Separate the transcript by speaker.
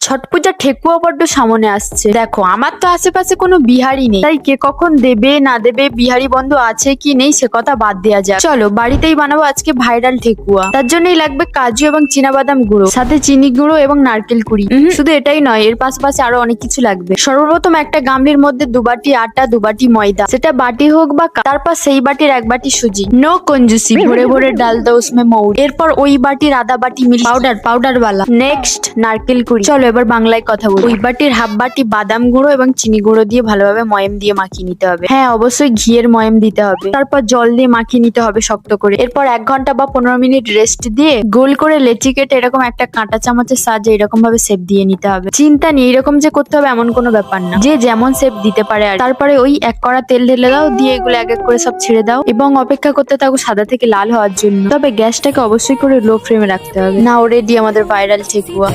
Speaker 1: ছট পূজা ঠেকুয়া বড্ড সামনে আসছে। দেখো আমার তো আশেপাশে কোনো বিহারি নেই। তাই কে কখন দেবে না দেবে বিহারি বন্ধু আছে কি নেই সে কথা বাদ দেওয়া যাক। চলো বাড়িতেই বানাবো আজকে ভাইরাল ঠেকুয়া। তার জন্যই লাগবে কাজু এবং বাদাম গুঁড়ো সাথে চিনি গুঁড়ো এবং নারকেল কুড়ি। শুধু এটাই নয় এর পাশাপাশি আরও অনেক কিছু লাগবে। সর্বপ্রথম একটা গামলির মধ্যে দুবাটি আটা দুবাটি ময়দা। সেটা বাটি হোক বা তারপর সেই বাটির এক বাটি সুজি। নো কঞ্জুসি ভরে ভরে ডাল দো উসমে মৌর। এরপর ওই বাটির আদা বাটি মিল্ক পাউডার পাউডার বালা নেক্সট নারকেল কুড়ি। চলো এবার বাংলায় কথা বলি ওই বাটির হাফ বাটি বাদাম গুঁড়ো এবং চিনি গুঁড়ো দিয়ে ভালোভাবে ময়ম দিয়ে মাখিয়ে নিতে হবে। হ্যাঁ অবশ্যই ঘিয়ের ময়ম দিতে হবে। তারপর জল দিয়ে মাখিয়ে নিতে হবে শক্ত করে। এরপর এক ঘণ্টা বা পনেরো মিনিট রেস্ট দিয়ে গোল করে লেচি কেটে এরকম একটা কাঁটা চামচের সাহায্যে এরকম ভাবে সেপ দিয়ে নিতে হবে। চিন্তা নেই এরকম যে করতে হবে এমন কোনো ব্যাপার না। যে যেমন সেপ দিতে পারে আর। তারপরে ওই এক কড়া তেল ঢেলে দাও দিয়ে এগুলো এক এক করে সব ছেড়ে দাও এবং অপেক্ষা করতে থাকো সাদা থেকে লাল হওয়ার জন্য। তবে গ্যাসটাকে অবশ্যই করে লো ফ্লেমে রাখতে হবে। না রেডি আমাদের ভাইরাল ঠেকুয়া